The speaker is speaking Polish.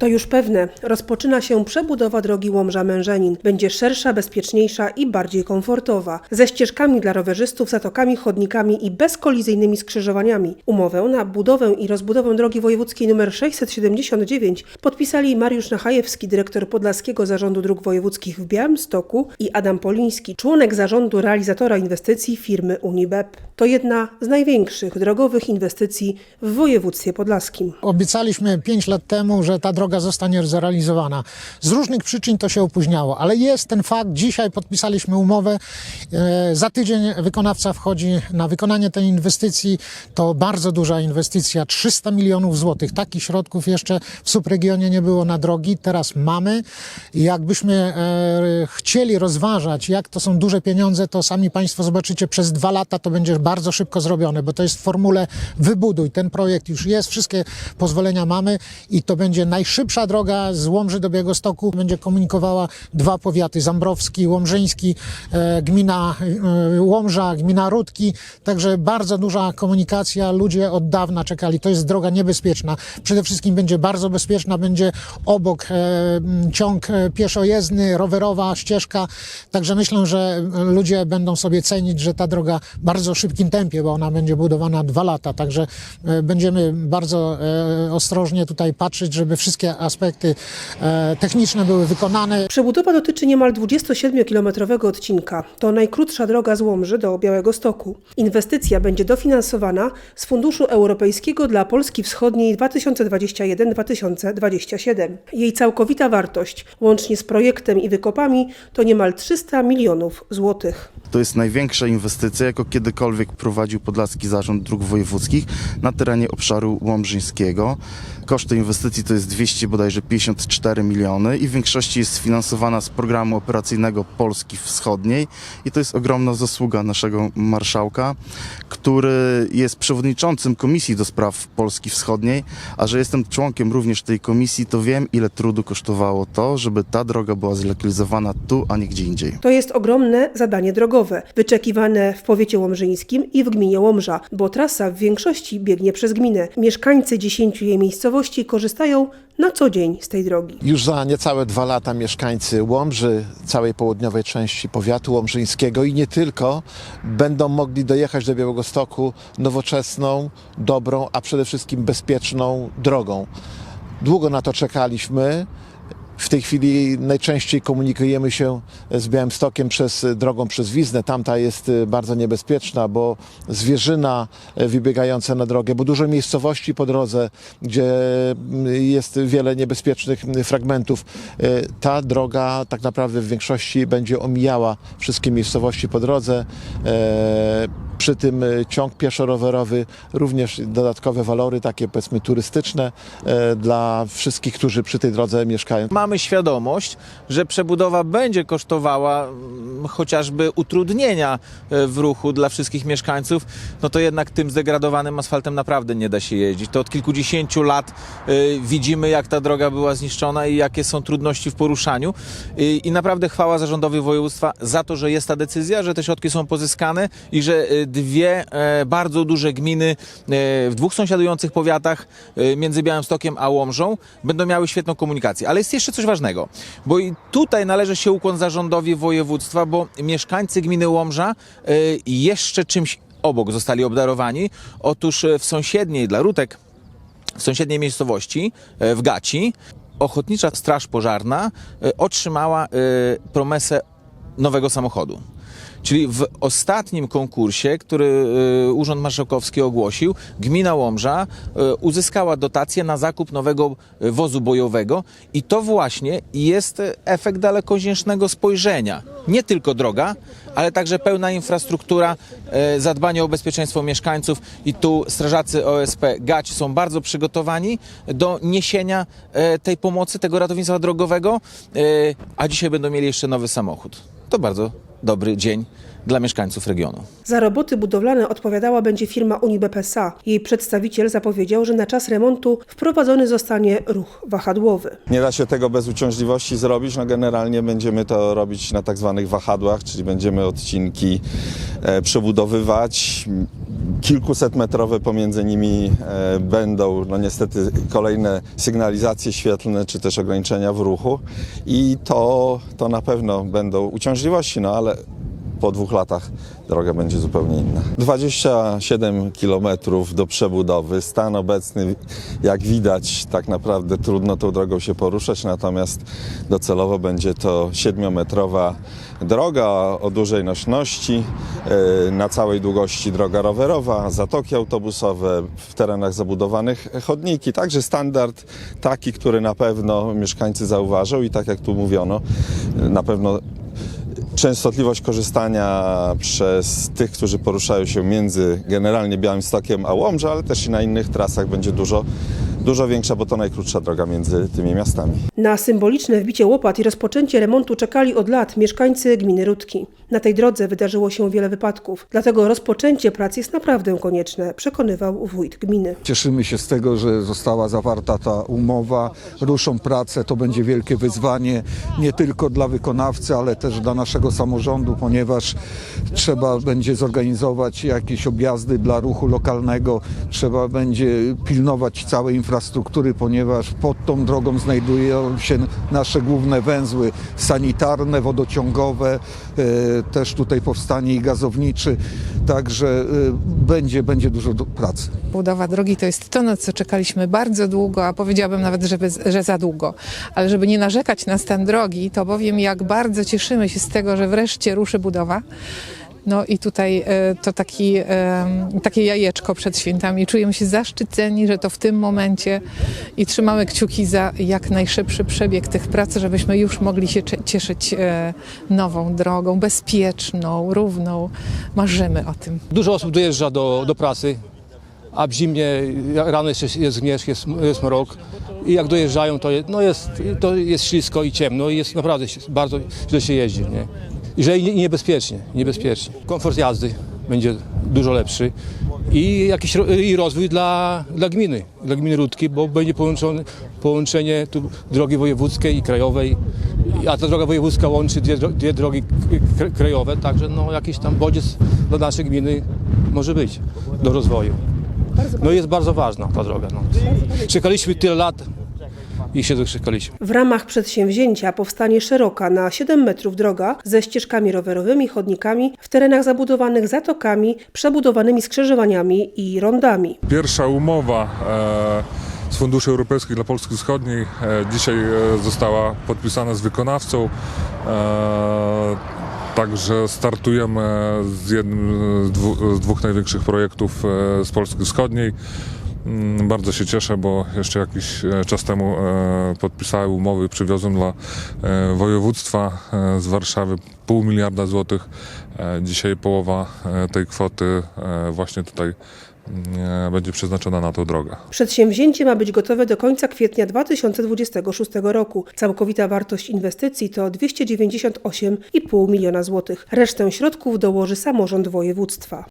To już pewne. Rozpoczyna się przebudowa drogi Łomża-Mężenin. Będzie szersza, bezpieczniejsza i bardziej komfortowa. Ze ścieżkami dla rowerzystów, zatokami, chodnikami i bezkolizyjnymi skrzyżowaniami. Umowę na budowę i rozbudowę drogi wojewódzkiej nr 679 podpisali Mariusz Nachajewski, dyrektor Podlaskiego Zarządu Dróg Wojewódzkich w Białymstoku i Adam Poliński, członek zarządu realizatora inwestycji firmy Unibep. To jedna z największych drogowych inwestycji w województwie podlaskim. Obiecaliśmy 5 lat temu, że ta droga zostanie zrealizowana. Z różnych przyczyn to się opóźniało, ale jest ten fakt. Dzisiaj podpisaliśmy umowę. E, Za tydzień wykonawca wchodzi na wykonanie tej inwestycji. To bardzo duża inwestycja 300 milionów złotych. Takich środków jeszcze w subregionie nie było na drogi. Teraz mamy. Jakbyśmy e, chcieli rozważać, jak to są duże pieniądze, to sami Państwo zobaczycie, przez dwa lata to będzie bardzo szybko zrobione, bo to jest w formule wybuduj. Ten projekt już jest, wszystkie pozwolenia mamy i to będzie najszybsza droga z Łomży do Białegostoku. Będzie komunikowała dwa powiaty, Zambrowski, Łomżyński, e, gmina e, Łomża, gmina Rudki. Także bardzo duża komunikacja. Ludzie od dawna czekali. To jest droga niebezpieczna. Przede wszystkim będzie bardzo bezpieczna. Będzie obok e, ciąg pieszojezdny, rowerowa ścieżka. Także myślę, że ludzie będą sobie cenić, że ta droga w bardzo szybkim tempie, bo ona będzie budowana dwa lata. Także będziemy bardzo ostrożnie tutaj patrzeć, żeby wszystkie aspekty e, techniczne były wykonane. Przebudowa dotyczy niemal 27-kilometrowego odcinka. To najkrótsza droga z Łomży do Białegostoku. Inwestycja będzie dofinansowana z Funduszu Europejskiego dla Polski Wschodniej 2021-2027. Jej całkowita wartość, łącznie z projektem i wykopami, to niemal 300 milionów złotych. To jest największa inwestycja, jaką kiedykolwiek prowadził Podlaski Zarząd Dróg Wojewódzkich na terenie obszaru łomżyńskiego. Koszt tej inwestycji to jest 200 bodajże 54 miliony i w większości jest sfinansowana z programu operacyjnego Polski Wschodniej i to jest ogromna zasługa naszego marszałka, który jest przewodniczącym Komisji do Spraw Polski Wschodniej, a że jestem członkiem również tej komisji, to wiem ile trudu kosztowało to, żeby ta droga była zlokalizowana tu, a nie gdzie indziej. To jest ogromne zadanie drogowe, wyczekiwane w powiecie łomżyńskim i w gminie Łomża, bo trasa w większości biegnie przez gminę. Mieszkańcy dziesięciu jej miejscowości korzystają na co dzień z tej drogi. Już za niecałe dwa lata mieszkańcy Łomży, całej południowej części powiatu łomżyńskiego i nie tylko, będą mogli dojechać do Białegostoku nowoczesną, dobrą, a przede wszystkim bezpieczną drogą. Długo na to czekaliśmy. W tej chwili najczęściej komunikujemy się z Białymstokiem przez drogą przez Wiznę. Tamta jest y, bardzo niebezpieczna, bo zwierzyna y, wybiegająca na drogę, bo dużo miejscowości po drodze, gdzie y, jest wiele niebezpiecznych y, fragmentów. Ta droga tak naprawdę w większości będzie omijała wszystkie miejscowości po drodze. E, Przy tym y, ciąg pieszo-rowerowy, również dodatkowe walory, takie powiedzmy turystyczne e, dla wszystkich, którzy przy tej drodze mieszkają. Mamy świadomość, że przebudowa będzie kosztowała mm, chociażby utrudnienia e, w ruchu dla wszystkich mieszkańców, no to jednak tym zdegradowanym asfaltem naprawdę nie da się jeździć. To od kilkudziesięciu lat e, widzimy, jak ta droga była zniszczona i jakie są trudności w poruszaniu. I, naprawdę chwała zarządowi województwa za to, że jest ta decyzja, że te środki są pozyskane i że e, dwie e, bardzo duże gminy e, w dwóch sąsiadujących powiatach e, między Białymstokiem a Łomżą będą miały świetną komunikację. Ale jest jeszcze coś ważnego, bo i tutaj należy się ukłon zarządowi województwa, bo mieszkańcy gminy Łomża jeszcze czymś obok zostali obdarowani. Otóż w sąsiedniej dla Rutek w sąsiedniej miejscowości, w Gaci, Ochotnicza Straż Pożarna otrzymała promesę nowego samochodu. Czyli w ostatnim konkursie, który e, Urząd Marszałkowski ogłosił, gmina Łomża e, uzyskała dotację na zakup nowego e, wozu bojowego i to właśnie jest efekt dalekosiężnego spojrzenia. Nie tylko droga, ale także pełna infrastruktura, zadbanie o bezpieczeństwo mieszkańców i tu strażacy OSP Gać są bardzo przygotowani do niesienia tej pomocy, tego ratownictwa drogowego, a dzisiaj będą mieli jeszcze nowy samochód. To bardzo dobry dzień dla mieszkańców regionu. Za roboty budowlane odpowiadała będzie firma Unibepesa. Jej przedstawiciel zapowiedział, że na czas remontu wprowadzony zostanie ruch wahadłowy. Nie da się tego bez uciążliwości zrobić. No generalnie będziemy to robić na tak zwanych wahadłach, czyli będziemy odcinki e, przebudowywać. Kilkuset metrowe pomiędzy nimi e, będą no niestety kolejne sygnalizacje świetlne czy też ograniczenia w ruchu. I to, to na pewno będą uciążliwości, no ale po dwóch latach droga będzie zupełnie inna. 27 kilometrów do przebudowy. Stan obecny, jak widać, tak naprawdę trudno tą drogą się poruszać, natomiast docelowo będzie to 7-metrowa droga o dużej nośności, e, na całej długości droga rowerowa, zatoki autobusowe, w terenach zabudowanych chodniki. Także standard taki, który na pewno mieszkańcy zauważą i tak jak tu mówiono, na pewno częstotliwość korzystania przez tych, którzy poruszają się między generalnie Białymstokiem a Łomżą, ale też i na innych trasach będzie dużo, dużo większa, bo to najkrótsza droga między tymi miastami. Na symboliczne wbicie łopat i rozpoczęcie remontu czekali od lat mieszkańcy gminy Rudki. Na tej drodze wydarzyło się wiele wypadków, dlatego rozpoczęcie prac jest naprawdę konieczne, przekonywał wójt gminy. Cieszymy się z tego, że została zawarta ta umowa. Ruszą prace, to będzie wielkie wyzwanie nie tylko dla wykonawcy, ale też dla naszego samorządu, ponieważ trzeba będzie zorganizować jakieś objazdy dla ruchu lokalnego, trzeba będzie pilnować całej infrastruktury, ponieważ pod tą drogą znajdują się nasze główne węzły sanitarne, wodociągowe, e, też tutaj powstanie i gazowniczy, także e, będzie, będzie dużo pracy. Budowa drogi to jest to, na co czekaliśmy bardzo długo, a powiedziałabym nawet, że, bez, że za długo. Ale żeby nie narzekać na stan drogi, to powiem, jak bardzo cieszymy się z tego, że wreszcie ruszy budowa. No i tutaj e, to taki, e, takie jajeczko przed świętami. Czujemy się zaszczyceni, że to w tym momencie i trzymamy kciuki za jak najszybszy przebieg tych prac, żebyśmy już mogli się cie- cieszyć e, nową drogą, bezpieczną, równą. Marzymy o tym. Dużo osób dojeżdża do, do pracy, a w zimnie rano jest, jest jest, jest mrok i jak dojeżdżają to, je- no jest, to jest ślisko i ciemno i jest naprawdę bardzo źle się jeździ. Nie? I niebezpiecznie, niebezpiecznie. Komfort jazdy będzie dużo lepszy i jakiś i rozwój dla, dla gminy, dla gminy Rudki, bo będzie połączone, połączenie tu drogi wojewódzkiej i krajowej, a ta droga wojewódzka łączy dwie, dwie drogi krajowe, także no, jakiś tam bodziec dla naszej gminy może być do rozwoju. No jest bardzo ważna ta droga. No. Czekaliśmy tyle lat i się doczekaliśmy. W ramach przedsięwzięcia powstanie szeroka na 7 metrów droga ze ścieżkami rowerowymi, chodnikami w terenach zabudowanych zatokami, przebudowanymi skrzyżowaniami i rondami. Pierwsza umowa e, z Funduszy Europejskich dla Polski Wschodniej e, dzisiaj e, została podpisana z wykonawcą. E, Także startujemy z jednym z dwóch największych projektów z Polski Wschodniej. Mm, Bardzo się cieszę, bo jeszcze jakiś e, czas temu e, podpisałem umowy, przywiozłem dla e, województwa z Warszawy pół miliarda złotych. Dzisiaj połowa tej kwoty właśnie tutaj mm, będzie przeznaczona na tą drogę. Przedsięwzięcie ma być gotowe do końca kwietnia 2026 roku. Całkowita wartość inwestycji to 298,5 miliona złotych. Resztę środków dołoży samorząd województwa.